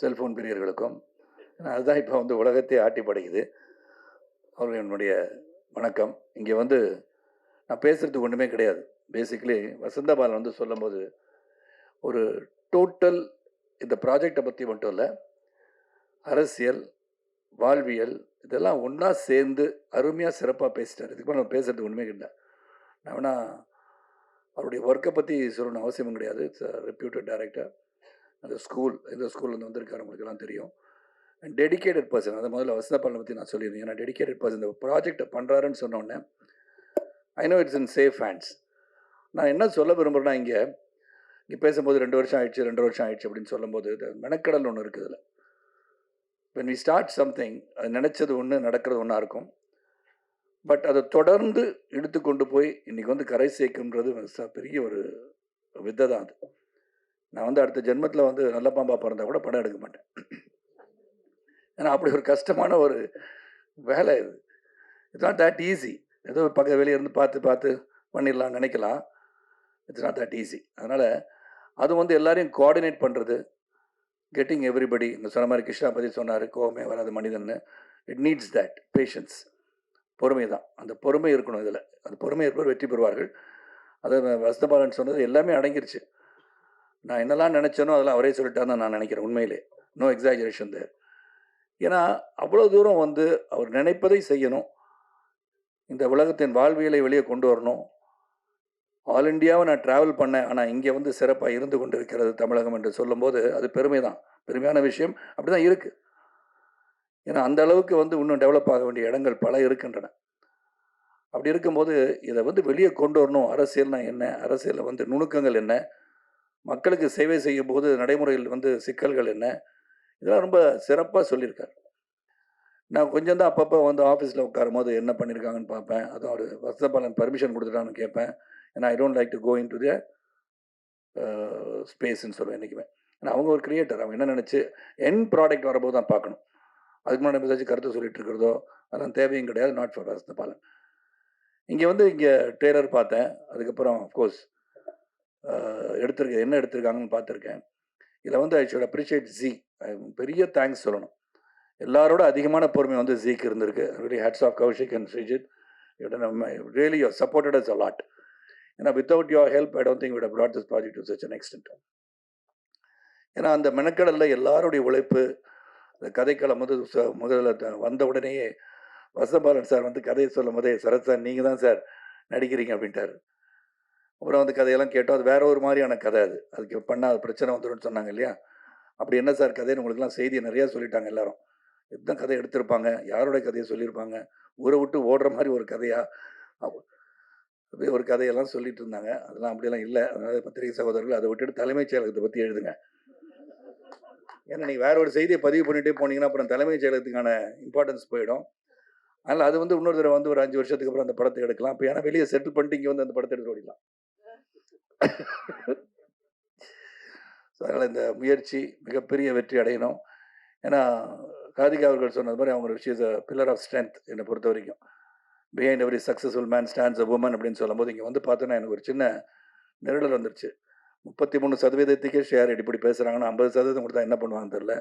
Cellphone பிரியர்களுக்கும் அதுதான் இப்போ வந்து உலகத்தை ஆட்டி படைக்குது. அவர்கள் என்னுடைய வணக்கம். இங்கே வந்து நான் பேசுகிறதுக்கு ஒன்றுமே கிடையாது. பேசிக்கலி வசந்தபாலன் வந்து சொல்லும்போது ஒரு டோட்டல் இந்த ப்ராஜெக்டை பற்றி மட்டும் இல்லை அரசியல் வாழ்வியல் இதெல்லாம் ஒன்றா சேர்ந்து அருமையாக சிறப்பாக பேசிட்டார். இதுக்கு மேலே பேசுகிறது பேசுகிறதுக்கு ஒன்றுமே இல்லை நான் வேணா அவருடைய ஒர்க்கை பற்றி சொல்லணும் அவசியமும் கிடையாது. இட்ஸ் ரெப்யூட்டட் டைரக்டர் அந்த ஸ்கூல் எந்த ஸ்கூல்லேருந்து வந்திருக்காரு உங்களுக்கு எல்லாம் தெரியும். அண்ட் டெடிகேட்டட் பர்சன் அதை முதல்ல வசந்தபாலனை பற்றி நான் சொல்லியிருந்தேன். ஏன்னா டெடிகேட்டட் பர்சன் இந்த ப்ராஜெக்டை பண்ணுறாருன்னு சொன்னோடனே I know it's in safe hands நான் என்ன சொல்ல விரும்புகிறேன்னா இங்கே இங்கே பேசும்போது ரெண்டு வருஷம் ஆயிடுச்சு ரெண்டு வருஷம் ஆயிடுச்சு அப்படின்னு சொல்லும்போது இந்த மெனக்கடல் ஒன்று இருக்குது வென் வி ஸ்டார்ட் சம்திங் அது நினச்சது ஒன்று நடக்கிறது ஒன்றா இருக்கும். பட் அதை தொடர்ந்து இழுத்து கொண்டு போய் இன்றைக்கி வந்து கரை சேர்க்குன்றது பெரிய ஒரு வித்தை தான் அது. நான் வந்து அடுத்த ஜென்மத்தில் வந்து நல்ல பாம்பாக பிறந்தால் கூட படம் எடுக்க மாட்டேன். ஏன்னா அப்படி ஒரு கஷ்டமான ஒரு வேலை இது. இட்ஸ் நாட் தட் ஈஸி ஏதோ பக்க வெளியே இருந்து பார்த்து பார்த்து பண்ணிடலாம் நினைக்கலாம். இட்ஸ் நாட் தட் ஈஸி அதனால் அது வந்து எல்லாரையும் கோஆர்டினேட் பண்ணுறது கெட்டிங் எவ்ரிபடி இந்த சொன்ன மாதிரி கிருஷ்ணா பற்றி சொன்னார் கோவமே வராத மனிதன்னு. இட் நீட்ஸ் தட் பேஷன்ஸ் பொறுமை தான். அந்த பொறுமை இருக்கணும் இதில். அந்த பொறுமை இருப்பவர் வெற்றி பெறுவார்கள். அது வசதபாலன் சொன்னது எல்லாமே அடங்கிருச்சு. நான் என்னெல்லாம் நினச்சேனோ அதெல்லாம் அவரே சொல்லிட்டான்னு நான் நினைக்கிறேன் உண்மையிலே. நோ எக்ஸாஜரேஷன் தேர் ஏன்னா அவ்வளோ தூரம் வந்து அவர் நினைப்பதை செய்யணும். இந்த உலகத்தின் வாழ்வியலை வெளியே கொண்டு வரணும். ஆல் இந்தியாவை நான் ட்ராவல் பண்ணேன். ஆனால் இங்கே வந்து சிறப்பாக இருந்து கொண்டு இருக்கிறது தமிழகம் என்று சொல்லும்போது அது பெருமை தான். பெருமையான விஷயம். அப்படி தான் இருக்குது ஏன்னா அந்த அளவுக்கு வந்து இன்னும் டெவலப் ஆக வேண்டிய இடங்கள் பல இருக்கின்றன. அப்படி இருக்கும்போது இதை வந்து வெளியே கொண்டு வரணும். அரசியல்னால் என்ன? அரசியலில் வந்து நுணுக்கங்கள் என்ன? மக்களுக்கு சேவை செய்யும் போது நடைமுறையில் வந்து சிக்கல்கள் என்ன? இதெல்லாம் ரொம்ப சிறப்பாக சொல்லியிருக்கார். நான் கொஞ்சம் தான் அப்பப்போ வந்து ஆஃபீஸில் உட்காரும் போது என்ன பண்ணியிருக்காங்கன்னு பார்ப்பேன். அதுவும் அவர் வசதபாலன் பர்மிஷன் கொடுத்துட்டான்னு கேட்பேன். ஏன்னா I don't like to go into the ஸ்பேஸ்ன்னு சொல்லுவேன் என்றைக்குமே ஏன்னா அவங்க ஒரு கிரியேட்டர் அவங்க என்ன நினச்சி என் ப்ராடக்ட் வரும்போது தான் பார்க்கணும். அதுக்கு முன்னாடி ஏதாச்சும் கருத்து சொல்லிட்டு இருக்கிறதோ அதெல்லாம் தேவையும் கிடையாது. நாட் ஃபார் வசந்தபாலன் இங்கே வந்து இங்கே ட்ரெய்லர் பார்த்தேன். அதுக்கப்புறம் அஃப்கோர்ஸ் எடுத்திருக்க என்ன எடுத்திருக்காங்கன்னு பார்த்துருக்கேன். இதில் வந்து ஐ ஷுட் அப்ரிஷியேட் ஜி பெரிய தேங்க்ஸ் சொல்லணும். எல்லாரோட அதிகமான பொறுமை வந்து ஜீக்கு இருந்திருக்கு. Very hats off Kaushik and Srijith really you supported us a lot ஏன்னா without your help I don't think with brought project project to such an ஏன்னா அந்த மெனக்கடலில் எல்லாருடைய உழைப்பு அந்த கதைக்களம் வந்து ச- முதல்ல வந்த உடனேயே வசபாலன் சார் வந்து கதையை சொல்லும் போதே சரத் சார் நீங்கள் தான் சார் நடிக்கிறீங்க அப்படின்ட்டார். அப்புறம் வந்து கதையெல்லாம் கேட்டோம். அது வேற ஒரு மாதிரியான கதை அது. அதுக்கு பண்ணால் அது பிரச்சனை வந்துடும் சொன்னாங்க இல்லையா? அப்படி என்ன சார் கதைன்னு உங்களுக்குலாம் செய்தி நிறையா சொல்லிட்டாங்க எல்லாரும். எத்தனை கதை எடுத்திருப்பாங்க? யாரோட கதையை சொல்லியிருப்பாங்க? ஊரை விட்டு ஓடுற மாதிரி ஒரு கதையா? அப்படியே ஒரு கதையெல்லாம் சொல்லிட்டு இருந்தாங்க. அதெல்லாம் அப்படியெல்லாம் இல்லை. அதனால பத்திரிகை சகோதரர்கள் அதை விட்டுட்டு தலைமைச் செயலகத்தை பற்றி எழுதுங்க. ஏன்னா நீங்கள் வேற ஒரு செய்தியை பதிவு பண்ணிட்டே போனீங்கன்னா அப்புறம் தலைமைச் செயலகத்துக்கான இம்பார்ட்டன்ஸ் போயிடும். அதனால் அது வந்து இன்னொரு தடவை வந்து ஒரு அஞ்சு வருஷத்துக்கு அப்புறம் அந்த படத்தை எடுக்கலாம். இப்போ ஏன்னா வெளியே செட்டில் பண்ணிட்டு இங்கே வந்து அந்த படத்தை எடுத்து ஓடிடலாம். ஸோ அதனால் இந்த முயற்சி மிகப்பெரிய வெற்றி அடையணும். ஏன்னா ராதிகா அவர்கள் சொன்னது மாதிரி அவங்க விஷயம் பில்லர் ஆஃப் ஸ்ட்ரென்த் என்னை பொறுத்த வரைக்கும். Behind every successful man stands a woman அப்படின்னு சொல்லும்போது இங்கே வந்து பார்த்தோன்னா எனக்கு ஒரு சின்ன நெருடல் வந்துருச்சு. முப்பத்தி மூணு சதவீதத்துக்கே ஷேர் இப்படி பேசுகிறாங்கன்னா ஐம்பது சதவீதம் கொடுத்தா என்ன பண்ணுவாங்க தெரில